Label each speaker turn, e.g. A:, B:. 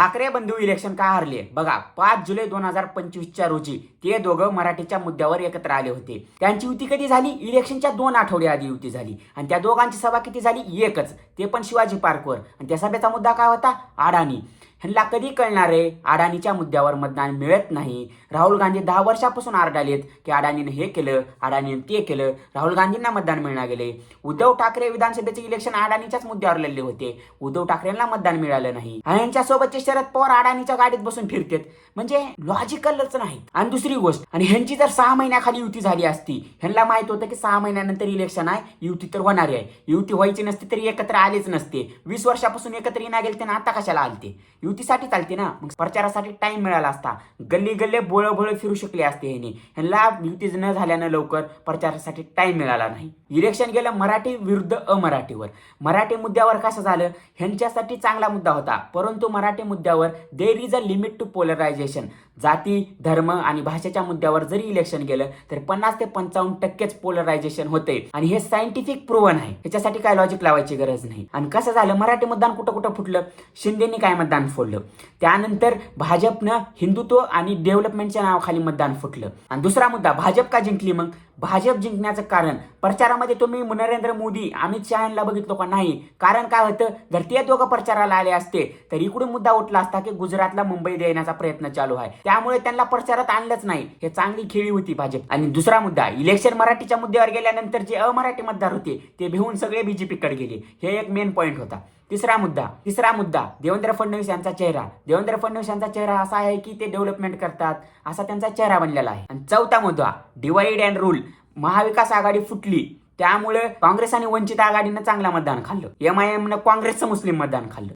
A: ठाकरे बंधू इलेक्शन का हरले? बघा पाच जुलै दोन हजार पंचवीसच्या रोजी ते दोघं मराठीच्या मुद्द्यावर एकत्र आले होते. त्यांची युती कधी झाली? इलेक्शनच्या दोन आठवडे आधी युती झाली. आणि त्या दोघांची सभा किती झाली? एकच. ते पण शिवाजी पार्कवर. आणि त्या सभेचा मुद्दा काय होता? अडाणी. ह्यांना कधी कळणार आहे? अडाणीच्या मुद्द्यावर मतदान मिळत नाही. राहुल गांधी दहा वर्षापासून आरडालेत की अडाणीनं हे केलं अडाणीनं ते केलं. राहुल गांधींना मतदान मिळणार गेले. उद्धव ठाकरे विधानसभेचे इलेक्शन अडाणीच्याच मुद्द्यावर लढले होते. उद्धव ठाकरेंना मतदान मिळालं नाही. आणि यांच्यासोबतचे शरद पवार अडाणीच्या गाडीत बसून फिरतेत. म्हणजे लॉजिकलच नाही आणि दुसरी गोष्ट आणि ह्यांची जर सहा महिन्याखाली युती झाली असती ह्यांना माहीत होतं की सहा महिन्यानंतर इलेक्शन आहे युती तर होणार आहे. युती व्हायची नसती तरी एकत्र आलेच नसते. वीस वर्षापासून एकत्र येणार गेले त्यांना आता कशाला आलते? युतीसाठी चालते ना. मग प्रचारासाठी टाइम मिळाला असता. गल्ली गल्ले बोळ बोळ फिरू शकले असते ह्यांनी. ह्यांना युतीच न झाल्यानं लवकर प्रचारासाठी टाइम मिळाला नाही. इलेक्शन गेलं मराठी विरुद्ध अमराठीवर. मराठी मुद्द्यावर कसं झालं? ह्यांच्यासाठी चांगला मुद्दा होता. परंतु मराठी मुद्द्यावर there is a limit to polarisation जाती धर्म आणि भाषेच्या मुद्द्यावर जरी इलेक्शन गेलं तर पन्नास ते पंचावन्न टक्केच पोलरायझेशन होते आणि हे सायंटिफिक प्रूव्हन आहे. ह्याच्यासाठी काय लॉजिक लावायची गरज नाही. आणि कसं झालं? मराठी मतदान कुठं कुठं फुटलं? शिंदेनी काय मतदान फोडलं. त्यानंतर भाजपनं हिंदुत्व आणि डेव्हलपमेंटच्या नावाखाली मतदान फुटलं. आणि दुसरा मुद्दा भाजप का जिंकली मग? भाजप जिंकण्याचं कारण. प्रचारामध्ये तुम्ही नरेंद्र मोदी अमित शहा यांना बघितलं का नाही? कारण काय होतं? जर ते दोघं प्रचाराला आले असते तर इकडून मुद्दा उठला असता की गुजरातला मुंबई देण्याचा प्रयत्न चालू आहे. त्यामुळे त्यांना प्रचारात आणलंच नाही. हे चांगली खेळी होती भाजप. आणि दुसरा मुद्दा इलेक्शन मराठीच्या मुद्द्यावर गेल्यानंतर जे अमराठी मतदार होते ते भिवून सगळे बीजेपीकडे गेले. हे एक मेन पॉईंट होता. तिसरा मुद्दा तिसरा मुद्दा देवेंद्र फडणवीस यांचा चेहरा. देवेंद्र फडणवीस यांचा चेहरा असा आहे की ते डेव्हलपमेंट करतात असा त्यांचा चेहरा बनलेला आहे. आणि चौथा मुद्दा divide and rule Maha Vikas Aghadi फुटली त्यामुळे काँग्रेस आणि वंचित आघाडीनं चांगलं मतदान खाल्लं. एम आय एमनं काँग्रेसचं मुस्लिम मतदान खाल्लं.